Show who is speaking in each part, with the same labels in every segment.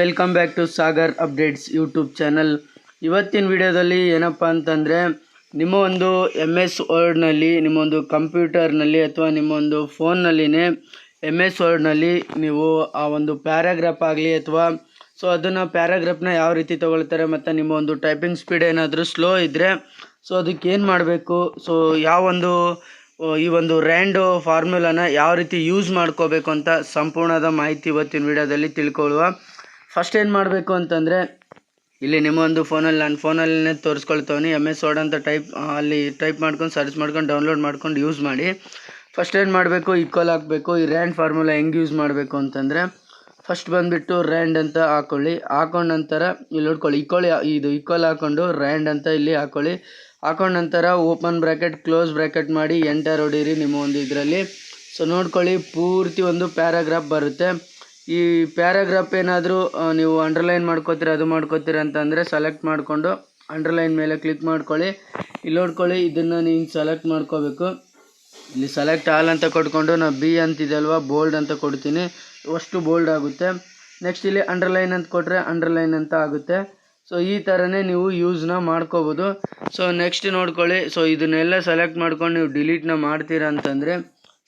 Speaker 1: Welcome back to Sagar updates YouTube channel. ಇವತ್ತಿನ ವಿಡಿಯೋದಲ್ಲಿ ಏನಪ್ಪ ಅಂತಂದರೆ, ನಿಮ್ಮ ಒಂದು ಎಂ ಎಸ್ ವರ್ಡ್ನಲ್ಲಿ ನಿಮ್ಮ ಒಂದು ಕಂಪ್ಯೂಟರ್ನಲ್ಲಿ ಅಥವಾ ನಿಮ್ಮ ಒಂದು ಫೋನ್ನಲ್ಲಿನೇ ಎಂ ಎಸ್ ವರ್ಡ್ನಲ್ಲಿ ನೀವು ಆ ಒಂದು ಪ್ಯಾರಾಗ್ರಾಫ್ ಆಗಲಿ ಅಥವಾ ಸೊ ಅದನ್ನು ಪ್ಯಾರಾಗ್ರಾಫ್ನ ಯಾವ ರೀತಿ ತೊಗೊಳ್ತಾರೆ ಮತ್ತು ನಿಮ್ಮ ಒಂದು ಟೈಪಿಂಗ್ ಸ್ಪೀಡ್ ಏನಾದರೂ ಸ್ಲೋ ಇದ್ದರೆ ಸೊ ಅದಕ್ಕೆ ಏನು ಮಾಡಬೇಕು? ಸೊ ಯಾವ ಒಂದು ಈ ಒಂದು ರ್ಯಾಂಡೋ ಫಾರ್ಮುಲಾನ ಯಾವ ರೀತಿ ಯೂಸ್ ಮಾಡ್ಕೋಬೇಕು ಅಂತ ಸಂಪೂರ್ಣದ ಮಾಹಿತಿ ಇವತ್ತಿನ ವಿಡಿಯೋದಲ್ಲಿ ತಿಳ್ಕೊಳ್ಳುವ. ಫಸ್ಟ್ ಏನು ಮಾಡಬೇಕು ಅಂತಂದರೆ, ಇಲ್ಲಿ ನಿಮ್ಮೊಂದು ಫೋನಲ್ಲಿ ನಾನು ಫೋನಲ್ಲೇ ತೋರಿಸ್ಕೊಳ್ತವನಿ. ಎಂ ಎಸ್ ವರ್ಡ್ ಅಂತ ಟೈಪ್ ಅಲ್ಲಿ ಟೈಪ್ ಮಾಡ್ಕೊಂಡು, ಸರ್ಚ್ ಮಾಡ್ಕೊಂಡು, ಡೌನ್ಲೋಡ್ ಮಾಡ್ಕೊಂಡು ಯೂಸ್ ಮಾಡಿ. ಫಸ್ಟ್ ಏನು ಮಾಡಬೇಕು ಈಕ್ವಲ್ ಹಾಕಬೇಕು ಈ ರ್ಯಾಂಡ್ ಫಾರ್ಮುಲಾ ಹೆಂಗೆ ಯೂಸ್ ಮಾಡಬೇಕು ಅಂತಂದರೆ ಫಸ್ಟ್ ಬಂದುಬಿಟ್ಟು ರ್ಯಾಂಡ್ ಅಂತ ಹಾಕೊಳ್ಳಿ. ಹಾಕೊಂಡ ನಂತರ ಇಲ್ಲಿ ನೋಡ್ಕೊಳ್ಳಿ ಈಕ್ವಲ್ ಇದು ಈಕ್ವಲ್ ಹಾಕೊಂಡು ರ್ಯಾಂಡ್ ಅಂತ ಇಲ್ಲಿ ಹಾಕೊಳ್ಳಿ. ಹಾಕೊಂಡ ನಂತರ ಓಪನ್ ಬ್ರ್ಯಾಕೆಟ್ ಕ್ಲೋಸ್ ಬ್ರ್ಯಾಕೆಟ್ ಮಾಡಿ ಎಂಟರ್ ಹೊಡೀರಿ ನಿಮ್ಮ ಒಂದು ಇದರಲ್ಲಿ. ಸೊ ನೋಡ್ಕೊಳ್ಳಿ, ಪೂರ್ತಿ ಒಂದು ಪ್ಯಾರಾಗ್ರಾಫ್ ಬರುತ್ತೆ. ಈ ಪ್ಯಾರಾಗ್ರಾಫ್ ಏನಾದರೂ ನೀವು ಅಂಡರ್ಲೈನ್ ಮಾಡ್ಕೋತೀರ, ಅದು ಮಾಡ್ಕೋತೀರ ಅಂತಂದರೆ ಸೆಲೆಕ್ಟ್ ಮಾಡಿಕೊಂಡು ಅಂಡರ್ಲೈನ್ ಮೇಲೆ ಕ್ಲಿಕ್ ಮಾಡ್ಕೊಳ್ಳಿ. ಇಲ್ಲಿ ನೋಡ್ಕೊಳ್ಳಿ, ಇದನ್ನು ನೀವು ಸೆಲೆಕ್ಟ್ ಮಾಡ್ಕೋಬೇಕು. ಇಲ್ಲಿ ಸೆಲೆಕ್ಟ್ ಆಲ್ ಅಂತ ಕೊಟ್ಕೊಂಡು ನಾವು ಬಿ ಅಂತಿದೆ ಅಲ್ವಾ ಬೋಲ್ಡ್ ಅಂತ ಕೊಡ್ತೀನಿ. ಅಷ್ಟು ಬೋಲ್ಡ್ ಆಗುತ್ತೆ. ನೆಕ್ಸ್ಟ್ ಇಲ್ಲಿ ಅಂಡರ್ಲೈನ್ ಅಂತ ಕೊಟ್ಟರೆ ಅಂಡರ್ಲೈನ್ ಅಂತ ಆಗುತ್ತೆ. ಸೊ ಈ ಥರನೇ ನೀವು ಯೂಸ್ನ ಮಾಡ್ಕೋಬೋದು. ಸೊ ನೆಕ್ಸ್ಟ್ ನೋಡ್ಕೊಳ್ಳಿ. ಸೊ ಇದನ್ನೆಲ್ಲ ಸೆಲೆಕ್ಟ್ ಮಾಡ್ಕೊಂಡು ನೀವು ಡಿಲೀಟ್ನ ಮಾಡ್ತೀರಾ ಅಂತಂದರೆ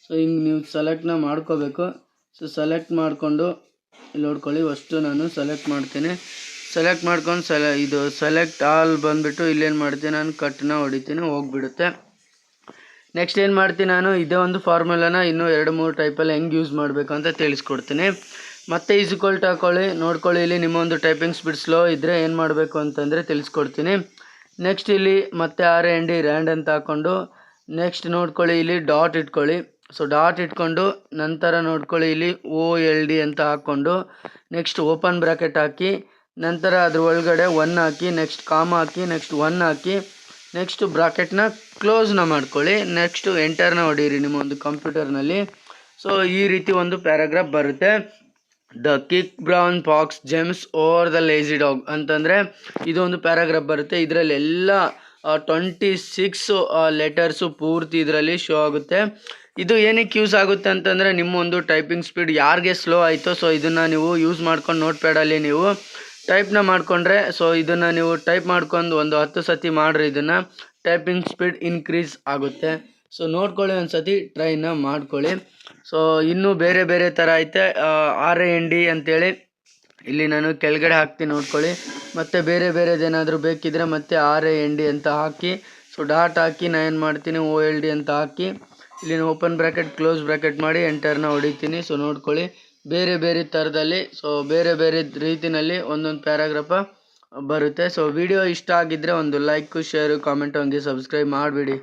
Speaker 1: ಸೊ ಹಿಂಗೆ ನೀವು ಸೆಲೆಕ್ಟ್ನ ಮಾಡ್ಕೋಬೇಕು. ಸೊ ಸೆಲೆಕ್ಟ್ ಮಾಡಿಕೊಂಡು, ಇಲ್ಲಿ ನೋಡ್ಕೊಳ್ಳಿ ಫಸ್ಟು ನಾನು ಸೆಲೆಕ್ಟ್ ಮಾಡ್ತೀನಿ. ಸೆಲೆಕ್ಟ್ ಮಾಡ್ಕೊಂಡು ಸೆಲೆ ಇದು ಸೆಲೆಕ್ಟ್ ಆಲ್ ಬಂದುಬಿಟ್ಟು ಇಲ್ಲೇನು ಮಾಡ್ತೀನಿ, ನಾನು ಕಟ್ನ ಹೊಡಿತೀನಿ, ಹೋಗ್ಬಿಡುತ್ತೆ. ನೆಕ್ಸ್ಟ್ ಏನು ಮಾಡ್ತೀನಿ ನಾನು, ಇದೇ ಒಂದು ಫಾರ್ಮುಲಾನ ಇನ್ನೂ ಎರಡು, ಮೂರು ಟೈಪಲ್ಲಿ ಹೆಂಗೆ ಯೂಸ್ ಮಾಡಬೇಕು ಅಂತ ತಿಳಿಸ್ಕೊಡ್ತೀನಿ. ಮತ್ತೆ ಈಸ್ಕೊಲ್ಟ್ ಹಾಕೊಳ್ಳಿ, ನೋಡ್ಕೊಳ್ಳಿ, ಇಲ್ಲಿ ನಿಮ್ಮ ಒಂದು ಟೈಪಿಂಗ್ ಸ್ಪೀಡ್ ಸ್ಲೋ ಇದ್ದರೆ ಏನು ಮಾಡಬೇಕು ಅಂತಂದರೆ ತಿಳಿಸ್ಕೊಡ್ತೀನಿ. ನೆಕ್ಸ್ಟ್ ಇಲ್ಲಿ ಮತ್ತೆ ಆರ್ ಎನ್ ಡಿ ರ್ಯಾಂಡ್ ಅಂತ ಹಾಕ್ಕೊಂಡು ನೆಕ್ಸ್ಟ್ ನೋಡ್ಕೊಳ್ಳಿ, ಇಲ್ಲಿ ಡಾಟ್ ಇಟ್ಕೊಳ್ಳಿ. ಸೊ ಡಾಟ್ ಇಟ್ಕೊಂಡು ನಂತರ ನೋಡ್ಕೊಳ್ಳಿ ಇಲ್ಲಿ ಓ ಎಲ್ ಡಿ ಅಂತ ಹಾಕ್ಕೊಂಡು ನೆಕ್ಸ್ಟ್ ಓಪನ್ ಬ್ರ್ಯಾಕೆಟ್ ಹಾಕಿ, ನಂತರ ಅದ್ರ ಒಳಗಡೆ ಒನ್ ಹಾಕಿ ನೆಕ್ಸ್ಟ್ ಕಾಮ್ ಹಾಕಿ ನೆಕ್ಸ್ಟ್ ಒನ್ ಹಾಕಿ ನೆಕ್ಸ್ಟ್ ಬ್ರಾಕೆಟ್ನ ಕ್ಲೋಸ್ನ ಮಾಡ್ಕೊಳ್ಳಿ. ನೆಕ್ಸ್ಟು ಎಂಟರ್ನ ಹೊಡೀರಿ ನಿಮ್ಮ ಒಂದು ಕಂಪ್ಯೂಟರ್ನಲ್ಲಿ ಸೊ ಈ ರೀತಿ ಒಂದು ಪ್ಯಾರಾಗ್ರಾಫ್ ಬರುತ್ತೆ. The quick brown fox jumps over the lazy dog ಅಂತಂದರೆ ಇದು ಒಂದು ಪ್ಯಾರಾಗ್ರಾಫ್ ಬರುತ್ತೆ. ಇದರಲ್ಲಿ ಎಲ್ಲ ಟ್ವೆಂಟಿ ಸಿಕ್ಸ್ ಲೆಟರ್ಸು ಪೂರ್ತಿ ಇದರಲ್ಲಿ ಶೋ ಆಗುತ್ತೆ. ಇದು ಏನಕ್ಕೆ ಯೂಸ್ ಆಗುತ್ತೆ ಅಂತಂದರೆ ನಿಮ್ಮ ಒಂದು ಟೈಪಿಂಗ್ ಸ್ಪೀಡ್ ಯಾರಿಗೆ ಸ್ಲೋ ಆಯಿತು ಸೊ ಇದನ್ನು ನೀವು ಯೂಸ್ ಮಾಡ್ಕೊಂಡು ನೋಟ್ ಪ್ಯಾಡಲ್ಲಿ ನೀವು ಟೈಪ್ನ ಮಾಡಿಕೊಂಡ್ರೆ ಸೊ ಇದನ್ನು ನೀವು ಟೈಪ್ ಮಾಡ್ಕೊಂಡು ಒಂದು ಹತ್ತು ಸತಿ ಮಾಡಿರಿ, ಇದನ್ನು ಟೈಪಿಂಗ್ ಸ್ಪೀಡ್ ಇನ್ಕ್ರೀಸ್ ಆಗುತ್ತೆ. ಸೊ ನೋಡ್ಕೊಳ್ಳಿ ಒಂದು ಸತಿ ಟ್ರೈನ ಮಾಡ್ಕೊಳ್ಳಿ. ಸೊ ಇನ್ನೂ ಬೇರೆ ಬೇರೆ ಥರ ಐತೆ. ಆರ್ ಎನ್ ಡಿ ಅಂತೇಳಿ ಇಲ್ಲಿ ನಾನು ಕೆಳಗಡೆ ಹಾಕ್ತೀನಿ ನೋಡ್ಕೊಳ್ಳಿ. ಮತ್ತು ಬೇರೆ ಬೇರೆದೇನಾದರೂ ಬೇಕಿದ್ರೆ ಮತ್ತೆ ಆರ್ ಎನ್ ಡಿ ಅಂತ ಹಾಕಿ. ಸೊ ಡಾಟ್ ಹಾಕಿ, ನಾನು ಏನು ಮಾಡ್ತೀನಿ ಓ ಎಲ್ ಡಿ ಅಂತ ಹಾಕಿ. ಇಲ್ಲಿ ಓಪನ್ ಬ್ರ್ಯಾಕೆಟ್ ಕ್ಲೋಸ್ ಬ್ರ್ಯಾಕೆಟ್ ಮಾಡಿ ಎಂಟರ್ನ ಹೊಡಿತೀನಿ. ಸೊ ನೋಡ್ಕೊಳ್ಳಿ. ಬೇರೆ ಬೇರೆ ಥರದಲ್ಲಿ ಸೊ ಬೇರೆ ಬೇರೆ ರೀತಿಯಲ್ಲಿ ಒಂದೊಂದು ಪ್ಯಾರಾಗ್ರಾಫ ಬರುತ್ತೆ. ಸೊ ವಿಡಿಯೋ ಇಷ್ಟ ಆಗಿದ್ದರೆ ಒಂದು ಲೈಕು ಶೇರು ಕಾಮೆಂಟ್ ಹಂಗೆ ಸಬ್ಸ್ಕ್ರೈಬ್ ಮಾಡಿಬಿಡಿ.